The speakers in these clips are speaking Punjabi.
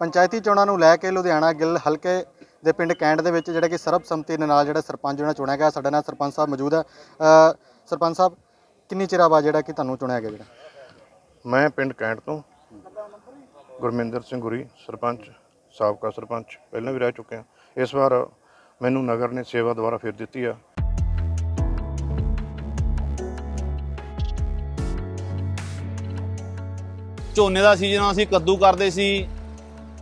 ਪੰਚਾਇਤੀ ਚੋਣਾਂ ਨੂੰ ਲੈ ਕੇ ਲੁਧਿਆਣਾ ਗਿੱਲ ਹਲਕੇ ਦੇ ਪਿੰਡ ਕੈਂਟ ਦੇ ਵਿੱਚ ਜਿਹੜਾ ਕਿ ਸਰਬਸੰਮਤੀ ਦੇ ਨਾਲ ਜਿਹੜਾ ਸਰਪੰਚ ਜਿਹੜਾ ਚੁਣਿਆ ਗਿਆ ਸਾਡੇ ਨਾਲ ਸਰਪੰਚ ਸਾਹਿਬ ਮੌਜੂਦ ਹੈ। ਸਰਪੰਚ ਸਾਹਿਬ ਕਿੰਨੀ ਚਿਰਾਂ ਬਾਅਦ ਜਿਹੜਾ ਕਿ ਤੁਹਾਨੂੰ ਚੁਣਿਆ ਗਿਆ ਜਿਹੜਾ? ਮੈਂ ਪਿੰਡ ਕੈਂਟ ਤੋਂ ਗੁਰਮਿੰਦਰ ਸਿੰਘ ਗੁਰੀ ਸਰਪੰਚ ਸਾਬਕਾ ਸਰਪੰਚ ਪਹਿਲਾਂ ਵੀ ਰਹਿ ਚੁੱਕਿਆ ਇਸ ਵਾਰ ਮੈਨੂੰ ਨਗਰ ਨੇ ਸੇਵਾ ਦੁਬਾਰਾ ਫਿਰ ਦਿੱਤੀ ਆ। ਝੋਨੇ ਦਾ ਸੀਜ਼ਨ ਅਸੀਂ ਕੱਦੂ ਕਰਦੇ ਸੀ।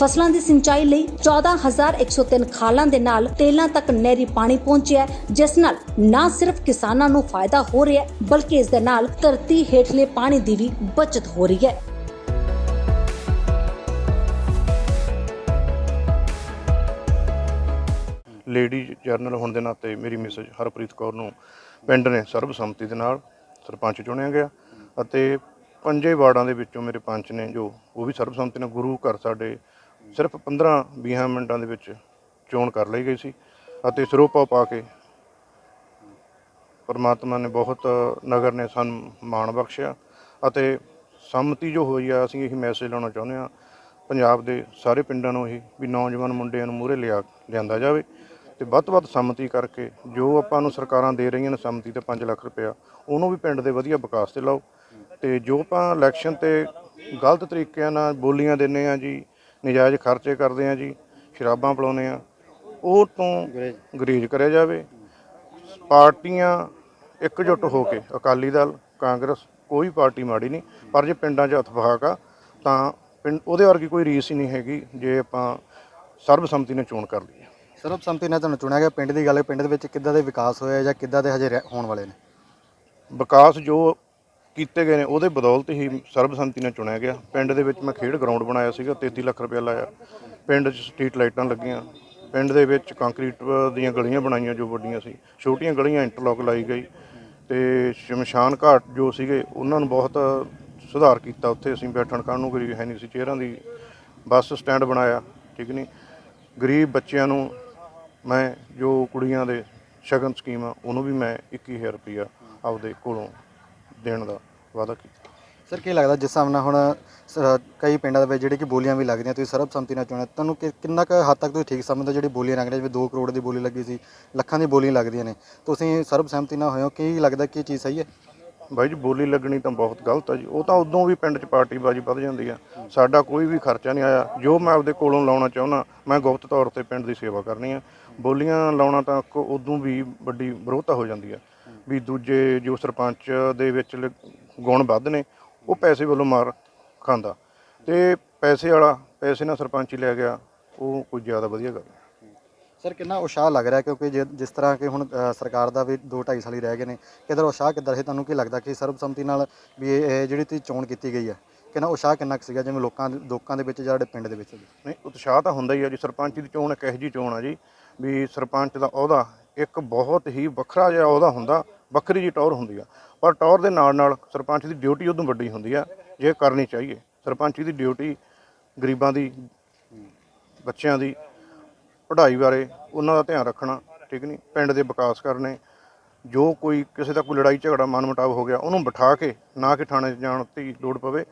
ਫਸਲਾਂ ਦੀ ਸਿੰਚਾਈ ਲਈ 14103 ਖਾਲਾਂ ਦੇ ਨਾਲ ਤੇਲਾਂ ਤੱਕ ਨਹਿਰੀ ਪਾਣੀ ਪਹੁੰਚਿਆ ਜਿਸ ਨਾਲ ਨਾ ਸਿਰਫ ਕਿਸਾਨਾਂ ਨੂੰ ਫਾਇਦਾ ਹੋ ਰਿਹਾ ਬਲਕਿ ਇਸ ਦੇ ਨਾਲ ਧਰਤੀ ਹੇਠਲੇ ਪਾਣੀ ਦੀ ਵੀ ਬਚਤ ਹੋ ਰਹੀ ਹੈ। ਲੇਡੀ ਜਰਨਲ ਹੋਣ ਦੇ ਨਾਤੇ ਮੇਰੀ ਮਿਸਜ ਹਰਪ੍ਰੀਤ ਕੌਰ ਨੂੰ ਪਿੰਡ ਨੇ ਸਰਬਸੰਮਤੀ ਦੇ ਨਾਲ ਸਰਪੰਚ ਚੁਣਿਆ ਗਿਆ ਅਤੇ ਪੰਜੇ ਵਾਰਡਾਂ ਦੇ ਵਿੱਚੋਂ ਮੇਰੇ ਪੰਚ ਨੇ ਜੋ, ਉਹ ਵੀ ਸਰਬਸੰਮਤੀ ਨਾਲ ਗੁਰੂ ਘਰ ਸਾਡੇ ਸਿਰਫ 15 20 ਮਿੰਟਾਂ ਦੇ ਵਿੱਚ ਚੋਣ ਕਰ ਲਈ ਗਈ ਸੀ ਅਤੇ ਸਰੋਪਾ ਪਾ ਕੇ ਪਰਮਾਤਮਾ ਨੇ ਬਹੁਤ ਨਗਰ ਨੇ ਸਾਨੂੰ ਮਾਣ ਬਖਸ਼ਿਆ ਅਤੇ ਸੰਮਤੀ ਜੋ ਹੋਈ ਆ, ਅਸੀਂ ਇਹ ਮੈਸੇਜ ਲਾਉਣਾ ਚਾਹੁੰਦੇ ਆ ਪੰਜਾਬ ਦੇ ਸਾਰੇ ਪਿੰਡਾਂ ਨੂੰ ਇਹ ਵੀ ਨੌਜਵਾਨ ਮੁੰਡਿਆਂ ਨੂੰ ਮੂਹਰੇ ਲਿਆ, ਲਿਆਂਦਾ ਜਾਵੇ ਤੇ ਵੱਧ ਤੋਂ ਵੱਧ ਸੰਮਤੀ ਕਰਕੇ ਜੋ ਆਪਾਂ ਨੂੰ ਸਰਕਾਰਾਂ ਦੇ ਰਹੀਆਂ ਨੇ ਸੰਮਤੀ ਤੇ 5 ਲੱਖ ਰੁਪਇਆ, ਉਹਨੂੰ ਵੀ ਪਿੰਡ ਦੇ ਵਧੀਆ ਵਿਕਾਸ ਤੇ ਲਾਓ ਤੇ ਜੋ ਆਪਾਂ ਇਲੈਕਸ਼ਨ ਤੇ ਗਲਤ ਤਰੀਕਿਆਂ ਨਾਲ ਬੋਲੀਆਂ ਦਿੰਨੇ ਆ ਜੀ ਨਜਾਇਜ਼ ਖਰਚੇ ਕਰਦੇ ਆ ਜੀ ਸ਼ਰਾਬਾਂ ਪਿਲਾਉਂਦੇ ਆ ਉਹ ਤੋਂ ਗਰੇਜ ਕਰਿਆ ਜਾਵੇ। ਪਾਰਟੀਆਂ ਇਕਜੁੱਟ ਹੋ ਕੇ ਅਕਾਲੀ ਦਲ ਕਾਂਗਰਸ ਕੋਈ ਪਾਰਟੀ ਮਾੜੀ ਨਹੀਂ ਪਰ ਜੇ ਪਿੰਡਾਂ 'ਚ ਇਤਫਾਕ ਆ ਤਾਂ ਪਿੰਡ ਉਹਦੇ ਵਰਗੀ ਕੋਈ ਰੀਸ ਹੀ ਨਹੀਂ ਹੈਗੀ ਜੇ ਆਪਾਂ ਸਰਬਸੰਮਤੀ ਨਾਲ ਚੋਣ ਕਰ ਲਈਏ। ਸਰਬਸੰਮਤੀ ਨਾਲ ਤੁਹਾਨੂੰ ਚੁਣਿਆ ਗਿਆ ਪਿੰਡ ਦੀ ਗੱਲ ਹੈ ਪਿੰਡ ਦੇ ਵਿੱਚ ਕਿੱਦਾਂ ਦੇ ਵਿਕਾਸ ਹੋਏ ਜਾਂ ਕਿੱਦਾਂ ਦੇ ਹਜੇ ਹੋਣ ਵਾਲੇ ਨੇ? ਵਿਕਾਸ ਜੋ ਕੀਤੇ ਗਏ ਨੇ, ਉਹਦੇ ਬਦੌਲਤ ਹੀ ਸਰਬਸੰਮਤੀ ਨਾਲ ਚੁਣਿਆ ਗਿਆ। ਪਿੰਡ ਦੇ ਵਿੱਚ ਮੈਂ ਖੇਡ ਗਰਾਊਂਡ ਬਣਾਇਆ ਸੀਗਾ 33 ਲੱਖ ਰੁਪਏ ਲਾਇਆ। ਪਿੰਡ 'ਚ ਸਟਰੀਟ ਲਾਈਟਾਂ ਲੱਗੀਆਂ। ਪਿੰਡ ਦੇ ਵਿੱਚ ਕੰਕਰੀਟ ਦੀਆਂ ਗਲੀਆਂ ਬਣਾਈਆਂ, ਜੋ ਵੱਡੀਆਂ ਸੀ। ਛੋਟੀਆਂ ਗਲੀਆਂ ਇੰਟਰਲੌਕ ਲਾਈ ਗਈ ਤੇ ਸ਼ਮਸ਼ਾਨ ਘਾਟ ਜੋ ਸੀਗੇ, ਉਹਨਾਂ ਨੂੰ ਬਹੁਤ ਸੁਧਾਰ ਕੀਤਾ। ਉੱਥੇ ਅਸੀਂ ਬੈਠਣ ਖਾਣ ਨੂੰ ਕੋਈ ਹੈ ਨਹੀਂ ਸੀ। ਚੇਅਰਾਂ ਦੀ ਬੱਸ ਸਟੈਂਡ ਬਣਾਇਆ, ਠੀਕ ਨਹੀਂ? ਗਰੀਬ ਬੱਚਿਆਂ ਨੂੰ ਮੈਂ, ਜੋ ਕੁੜੀਆਂ ਦੇ ਸ਼ਗਨ ਸਕੀਮ ਆ, ਉਹਨੂੰ ਵੀ ਮੈਂ 21000 ਰੁਪਇਆ ਆਪਦੇ ਕੋਲੋਂ ਦੇਣ ਦਾ ਵਾਅਦਾ ਕੀਤਾ ਸਰ ਕੀ ਲੱਗਦਾ ਜਿਸ ਹਿਸਾਬ ਨਾਲ ਹੁਣ ਸ- ਕਈ ਪਿੰਡਾਂ ਦੇ ਵਿੱਚ ਜਿਹੜੀ ਕਿ ਬੋਲੀਆਂ ਵੀ ਲੱਗਦੀਆਂ ਤੁਸੀਂ ਸਰਬਸੰਮਤੀ ਨਾਲ ਚੁਣਿਆ ਤੁਹਾਨੂੰ ਕਿ- ਕਿੰਨਾ ਕੁ ਹੱਦ ਤੱਕ ਤੁਸੀਂ ਠੀਕ ਸਮਝਦੇ ਹੋ ਜਿਹੜੀ ਬੋਲੀਆਂ ਲੱਗਦੀਆਂ ਜਿਵੇਂ 2 ਕਰੋੜ ਦੀ ਬੋਲੀ ਲੱਗੀ ਸੀ ਲੱਖਾਂ ਦੀ ਬੋਲੀਆਂ ਲੱਗਦੀਆਂ ਨੇ ਤੁਸੀਂ ਸਰਬਸੰਮਤੀ ਨਾਲ ਹੋਏ ਹੋ ਕੀ ਲੱਗਦਾ ਕਿ ਇਹ ਚੀਜ਼ ਸਹੀ ਹੈ? ਬਾਈ ਜੀ ਬੋਲੀ ਲੱਗਣੀ ਤਾਂ ਬਹੁਤ ਗਲਤ ਆ ਜੀ ਉਹ ਤਾਂ ਉਦੋਂ ਵੀ ਪਿੰਡ 'ਚ ਪਾਰਟੀ ਬਾਜੀ ਵੱਧ ਜਾਂਦੀ ਆ ਸਾਡਾ ਕੋਈ ਵੀ ਖਰਚਾ ਨਹੀਂ ਆਇਆ ਜੋ ਮੈਂ ਆਪਦੇ ਕੋਲੋਂ ਲਾਉਣਾ ਚਾਹੁੰਦਾ ਮੈਂ ਗੁਪਤ ਤੌਰ ਤੇ ਪਿੰਡ ਦੀ ਸੇਵਾ ਕਰਨੀ ਆ ਬੋਲੀਆਂ ਲਾਉਣਾ ਤਾਂ ਉਦੋਂ ਵੀ ਵੱਡੀ ਵਿਰੋਧਤਾ ਹੋ ਜਾਂਦੀ ਆ ਵੀ ਦੂਜੇ ਜੋ ਸਰਪੰਚ ਦੇ ਵਿੱਚ ਲ- ਗੁਣ ਵੱਧ ਨੇ ਉਹ ਪੈਸੇ ਵੱਲੋਂ ਮਾਰ ਖਾਂਦਾ। ਤੇ ਪੈਸੇ ਵਾਲਾ ਪੈਸੇ ਨਾਲ ਸਰਪੰਚ ਹੀ ਲੈ ਗਿਆ ਉਹ ਕੋਈ ਜ਼ਿਆਦਾ ਵਧੀਆ ਗੱਲ ਨਹੀਂ। ਸਰ ਕਿੰਨਾ ਉਸ਼ਾਹ ਲੱਗ ਰਿਹਾ ਕਿਉਂਕਿ ਜੇ- ਜਿਸ ਤਰ੍ਹਾਂ ਕਿ ਹੁਣ ਅ, ਸਰਕਾਰ ਦਾ ਵੀ 2 2.5 ਸਾਲ ਹੀ ਰਹਿ ਗਏ ਨੇ ਕਿਧਰ ਉਸ਼ਾਹ ਕਿੱਧਰ ਹੈ ਤੁਹਾਨੂੰ ਕੀ ਲੱਗਦਾ ਕਿ ਸਰਬਸੰਮਤੀ ਨਾਲ ਵੀ ਇਹ ਇਹ ਜਿਹੜੀ ਤੁਸੀਂ ਚੋਣ ਕੀਤੀ ਗਈ ਹੈ ਕਿੰਨਾ ਉਸ਼ਾਹ ਕਿੰਨਾ ਕੁ ਸੀਗਾ ਜਿਵੇਂ ਲੋਕਾਂ ਦੇ- ਲੋਕਾਂ ਦੇ ਵਿੱਚ ਜਾਂ ਸਾਡੇ ਪਿੰਡ ਦੇ ਵਿੱਚ ਵੀ? ਨਹੀਂ ਉਤਸ਼ਾਹ ਤਾਂ ਹੁੰਦਾ ਹੀ ਆ ਜੀ ਸਰਪੰਚ ਦੀ ਚੋਣ ਇੱਕ ਇਹੋ ਜਿਹੀ ਚੋਣ ਆ ਜੀ ਵੀ ਸਰਪੰਚ ਦਾ ਅਹੁਦਾ ਇੱਕ ਬਹੁਤ ਹੀ ਵੱਖਰਾ ਜਿਹਾ ਅਹੁਦਾ ਹੁੰਦਾ ਵੱਖਰੀ ਜੀ ਟੌਰ ਹੁੰਦੀ ਆ। ਪਰ ਟੌਰ ਦੇ ਨਾਲ ਨਾਲ ਸਰਪੰਚ ਦੀ ਡਿਊਟੀ ਉਦੋਂ ਵੱਡੀ ਹੁੰਦੀ ਆ, ਜੇ ਕਰਨੀ ਚਾਹੀਏ। ਸਰਪੰਚ ਦੀ ਡਿਊਟੀ ਗਰੀਬਾਂ ਦੀ, ਬੱਚਿਆਂ ਦੀ, ਪੜ੍ਹਾਈ ਬਾਰੇ ਉਹਨਾਂ ਦਾ ਧਿਆਨ ਰੱਖਣਾ, ਠੀਕ ਨਹੀਂ ਪਿੰਡ ਦੇ ਵਿਕਾਸ ਕਰਨੇ, ਜੋ ਕੋਈ ਕਿਸੇ ਦਾ ਕੋਈ ਲੜਾਈ ਝਗੜਾ, ਮਨਮੁਟਾਵ ਹੋ ਗਿਆ, ਉਹਨੂੰ ਬਿਠਾ ਕੇ, ਨਾ ਕਿ ਥਾਣੇ 'ਚ ਜਾਣ ਦੀ ਲੋੜ ਪਵੇ,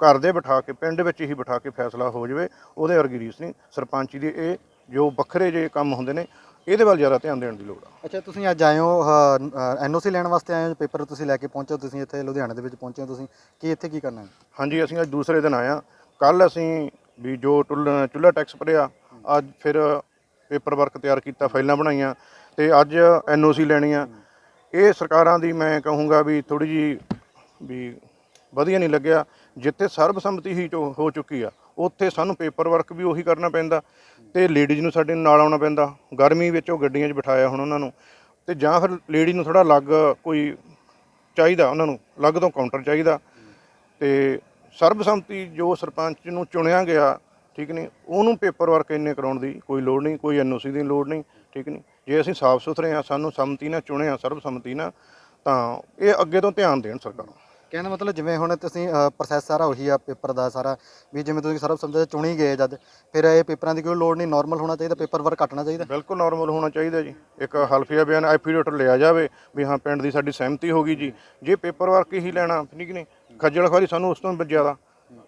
ਘਰ ਦੇ ਬਿਠਾ ਕੇ, ਪਿੰਡ ਵਿੱਚ ਹੀ ਬਿਠਾ ਕੇ ਫੈਸਲਾ ਹੋ ਜਾਵੇ, ਉਹਦੇ ਵਰਗੀ ਰੀਸ ਨਹੀਂ ਸਰਪੰਚੀ ਦੇ ਇਹ ਜੋ ਵੱਖਰੇ ਜੇ ਕੰਮ ਹੁੰਦੇ ਨੇ ਇਹਦੇ ਵੱਲ ਜ਼ਿਆਦਾ ਧਿਆਨ ਦੇਣ ਦੀ ਲੋੜ ਆ। ਅੱਛਾ ਤੁਸੀਂ ਅੱਜ ਆਏ ਹੋ ਐਨਓਸੀ ਲੈਣ ਵਾਸਤੇ ਆਏ ਹੋ ਪੇਪਰ ਤੁਸੀਂ ਲੈ ਕੇ ਪਹੁੰਚੇ ਹੋ ਤੁਸੀਂ ਇੱਥੇ ਲੁਧਿਆਣੇ ਦੇ ਵਿੱਚ ਪਹੁੰਚੇ ਹੋ ਤੁਸੀਂ। ਕੀ ਇੱਥੇ ਕੀ ਕਰਨਾ ਹੈ? ਹਾਂਜੀ ਅਸੀਂ ਅੱਜ ਦੂਸਰੇ ਦਿਨ ਆਇਆ ਕੱਲ ਅਸੀਂ ਵੀ ਜੋ ਟੁੱਲ- ਚੁੱਲ੍ਹਾ ਟੈਕਸ ਭਰਿਆ ਅੱਜ ਫਿਰ ਪੇਪਰ ਵਰਕ ਤਿਆਰ ਕੀਤਾ ਫਾਈਲਾਂ ਬਣਾਈਆਂ ਤੇ ਅੱਜ ਐਨਓਸੀ ਲੈਣੀ ਆ। ਇਹ ਸਰਕਾਰਾਂ ਦੀ ਮੈਂ ਕਹੂੰਗਾ ਵੀ ਥੋੜੀ ਜੀ ਵੀ ਵਧੀਆ ਨਹੀਂ ਲੱਗਿਆ। ਜਿੱਥੇ ਸਰਬਸੰਮਤੀ ਹੀ ਜੋ ਹੋ ਚੁੱਕੀ ਆ ਉੱਥੇ ਸਾਨੂੰ ਪੇਪਰ ਵਰਕ ਵੀ ਉਹੀ ਕਰਨਾ ਪੈਂਦਾ ਤੇ ਲੇਡੀਜ਼ ਨੂੰ ਸਾਡੇ ਨਾਲ ਆਉਣਾ ਪੈਂਦਾ। ਗਰਮੀ ਵਿੱਚ ਉਹ ਗੱਡੀਆਂ 'ਚ ਬਿਠਾਇਆ ਹੁਣ ਉਹਨਾਂ ਨੂੰ ਤੇ ਜਾਂ ਫਿਰ ਲੇਡੀ ਨੂੰ ਥੋੜਾ ਅਲੱਗ ਕੋਈ ਚਾਹੀਦਾ ਉਹਨਾਂ ਨੂੰ, ਅਲੱਗ ਤੋਂ ਕਾਊਂਟਰ ਚਾਹੀਦਾ। ਤੇ ਸਰਬਸੰਮਤੀ ਜੋ ਸਰਪੰਚ ਨੂੰ ਚੁਣਿਆ ਗਿਆ, ਠੀਕ ਨਹੀਂ, ਉਹਨੂੰ ਪੇਪਰ ਵਰਕ ਇੰਨੇ ਕਰਾਉਣ ਦੀ ਕੋਈ ਲੋੜ ਨਹੀਂ, ਕੋਈ ਐਨਓਸੀ ਦੀ ਲੋੜ ਨਹੀਂ, ਠੀਕ ਨਹੀਂ। ਜੇ ਅਸੀਂ ਸਾਫ਼ ਸੁਥਰੇ ਆ ਸਾਨੂੰ ਸੰਮਤੀ ਨਾਲ ਚੁਣਿਆ, ਸਰਬਸੰਮਤੀ ਨਾਲ, ਤਾਂ ਇਹ ਅੱਗੇ ਤੋਂ ਧਿਆਨ ਦੇਣ ਸਰਕਾਰਾਂ। ਕਹਿਣ ਦਾ ਮਤਲਬ ਜਿਵੇਂ ਹੁਣ ਤੁਸੀਂ ਪ੍ਰੋਸੈਸ ਸਾਰਾ ਉਹੀ ਆ ਪੇਪਰ ਦਾ ਸਾਰਾ, ਵੀ ਜਿਵੇਂ ਤੁਸੀਂ ਸਰਬ ਸਮਝਦੇ ਚੁਣੀ ਗਏ ਜਦ, ਫਿਰ ਇਹ ਪੇਪਰਾਂ ਦੀ ਕੋਈ ਲੋੜ ਨਹੀਂ ਨਾਰਮਲ ਹੋਣਾ ਚਾਹੀਦਾ ਪੇਪਰ ਵਰਕ ਘਟਣਾ ਚਾਹੀਦਾ। ਬਿਲਕੁਲ ਨਾਰਮਲ ਹੋਣਾ ਚਾਹੀਦਾ ਜੀ। ਇੱਕ ਹਲਫੀਆ ਬਿਆਨ ਐਫੀਡੇਵਿਟ ਲਿਆ ਜਾਵੇ, ਵੀ ਹਾਂ, ਪਿੰਡ ਦੀ ਸਾਡੀ ਸਹਿਮਤੀ ਹੋ ਗਈ ਜੀ। ਜੇ ਪੇਪਰ ਵਰਕ ਹੀ ਲੈਣਾ, ਠੀਕ ਨਹੀਂ? ਖੱਜਲ ਖਵਾਰੀ ਸਾਨੂੰ ਉਸ ਤੋਂ ਵੀ ਜ਼ਿਆਦਾ।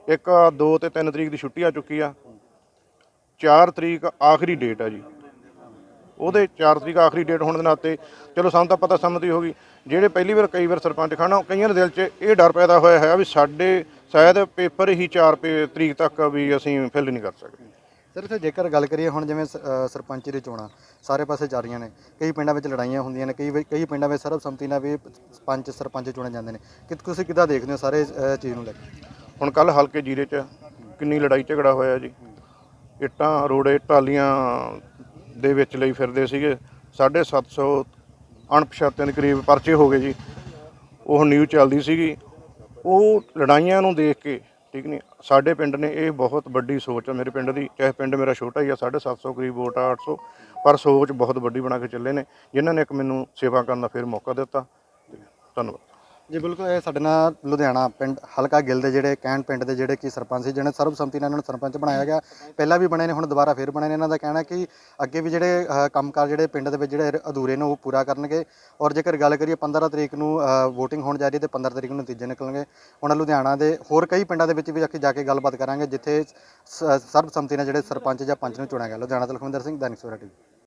ਇੱਕ 2 ਤੇ 3 ਤਰੀਕ ਦੀ ਛੁੱਟੀ ਆ ਚੁੱਕੀ ਆ। 4 ਤਰੀਕ ਆਖਰੀ ਡੇਟ ਆ ਜੀ। ਉਹਦੇ 4 ਤਰੀਕ ਆਖਰੀ ਡੇਟ ਹੋਣ ਦੇ ਨਾਤੇ ਚਲੋ ਸਾਨੂੰ ਤਾਂ ਪਤਾ ਸੰਮਤੀ ਹੋ ਗਈ। ਜਿਹੜੇ ਪਹਿਲੀ ਵਾਰ ਕਈ ਵਾਰ ਸਰਪੰਚ ਖਾਣਾ ਕਈਆਂ ਦੇ ਦਿਲ 'ਚ ਇਹ ਡਰ ਪੈਦਾ ਹੋਇਆ ਹੈ ਵੀ ਸਾਡੇ ਸ਼ਾਇਦ ਪੇਪਰ ਹੀ 4 ਤਰੀਕ ਤੱਕ ਵੀ ਅਸੀਂ ਫਿਲ ਨਹੀਂ ਕਰ ਸਕਦੇ। ਸਰ ਇੱਥੇ ਜੇਕਰ ਗੱਲ ਕਰੀਏ ਹੁਣ ਜਿਵੇਂ ਸਰਪੰਚ ਦੀ ਚੋਣਾਂ ਸਾਰੇ ਪਾਸੇ ਚੱਲ ਰਹੀਆਂ ਨੇ ਕਈ ਪਿੰਡਾਂ ਵਿੱਚ ਲੜਾਈਆਂ ਹੁੰਦੀਆਂ ਨੇ ਕਈ ਕਈ ਪਿੰਡਾਂ ਵਿੱਚ ਸਰਬਸੰਮਤੀ ਨਾਲ ਵੀ ਪੰਚ ਸਰਪੰਚ ਚੁਣੇ ਜਾਂਦੇ ਨੇ। ਕਿ ਤੁਸੀਂ ਕਿੱਦਾਂ ਦੇਖਦੇ ਹੋ ਸਾਰੇ ਚੀਜ਼ ਨੂੰ ਲੈ ਕੇ? ਹੁਣ ਕੱਲ ਹਲਕੇ ਜੀਰੇ 'ਚ ਕਿੰਨੀ ਲੜਾਈ ਝਗੜਾ ਹੋਇਆ ਜੀ। ਇੱਟਾਂ ਰੋੜੇ ਟਾਲੀਆਂ ਦੇ ਵਿੱਚ ਲਈ ਫਿਰਦੇ ਸੀਗੇ। 750 ਅਣਪਛਾਤੇ ਦੇ ਕਰੀਬ ਪਰਚੇ ਹੋ ਗਏ ਜੀ। ਉਹ ਨਿਊਜ਼ ਚੱਲਦੀ ਸੀਗੀ। ਉਹ ਲੜਾਈਆਂ ਨੂੰ ਦੇਖ ਕੇ, ਠੀਕ ਨਹੀਂ ਸਾਡੇ ਪਿੰਡ ਨੇ ਇਹ ਬਹੁਤ ਵੱਡੀ ਸੋਚ ਆ। ਮੇਰੇ ਪਿੰਡ ਦੀ, ਚਾਹੇ ਪਿੰਡ ਮੇਰਾ ਛੋਟਾ ਹੀ ਆ 750 ਕਰੀਬ ਵੋਟ ਆ 800 ਪਰ ਸੋਚ ਬਹੁਤ ਵੱਡੀ ਬਣਾ ਕੇ ਚੱਲੇ ਨੇ। ਜਿਨ੍ਹਾਂ ਨੇ ਇੱਕ ਮੈਨੂੰ ਸੇਵਾ ਕਰਨ ਦਾ ਫਿਰ ਮੌਕਾ ਦਿੱਤਾ। ਧੰਨਵਾਦ। ਜੀ, ਬਿਲਕੁਲ, ਇਹ ਸਾਡੇ ਨਾਲ ਲੁਧਿਆਣਾ ਪਿੰਡ ਹਲਕਾ ਗਿੱਲ ਦੇ ਜਿਹੜੇ ਕੈਂਟ ਪਿੰਡ ਦੇ ਜਿਹੜੇ ਕੀ ਸਰਪੰਚ ਸੀ, ਜਿਹਨੇ ਸਰਬਸੰਮਤੀ ਨਾਲ ਇਹਨਾਂ ਨੂੰ ਸਰਪੰਚ ਬਣਾਇਆ ਗਿਆ। ਪਹਿਲਾਂ ਵੀ ਬਣੇ ਨੇ, ਹੁਣ ਦੁਬਾਰਾ ਫੇਰ ਬਣੇ ਨੇ। ਇਹਨਾਂ ਦਾ ਕਹਿਣਾ ਕਿ ਅੱਗੇ ਵੀ ਜਿਹੜੇ ਕੰਮ ਕਾਰ ਜਿਹੜੇ ਪਿੰਡ ਦੇ ਵਿੱਚ ਜਿਹੜੇ ਅਧੂਰੇ ਨੇ, ਉਹ ਪੂਰਾ ਕਰਨਗੇ। ਔਰ ਜੇਕਰ ਗੱਲ ਕਰੀਏ 15 ਤਰੀਕ ਨੂੰ VOTING ਹੋਣ ਜਾ ਰਹੀ ਹੈ ਤੇ 15 ਤਰੀਕ ਨੂੰ ਨਤੀਜੇ ਨਿਕਲਣਗੇ। ਹੁਣ ਲੁਧਿਆਣਾ ਦੇ ਹੋਰ ਕਈ ਪਿੰਡਾਂ ਦੇ ਵਿੱਚ ਵੀ ਅੱਗੇ ਜਾ ਕੇ ਗੱਲਬਾਤ ਕਰਾਂਗੇ, ਜਿੱਥੇ ਸ- ਸਰਬਸੰਮਤੀ ਨਾਲ ਜਿਹੜੇ ਸਰਪੰਚ ਜਾਂ ਪੰਚ ਨੂੰ ਚੁਣਿਆ ਗਿਆ। ਲੁਧਿਆਣਾ ਤੋਂ ਲਖਵਿੰਦਰ ਸਿੰਘ, ਦੈਨਿਕ ਸਵੇਰਾ ਟੀਵੀ।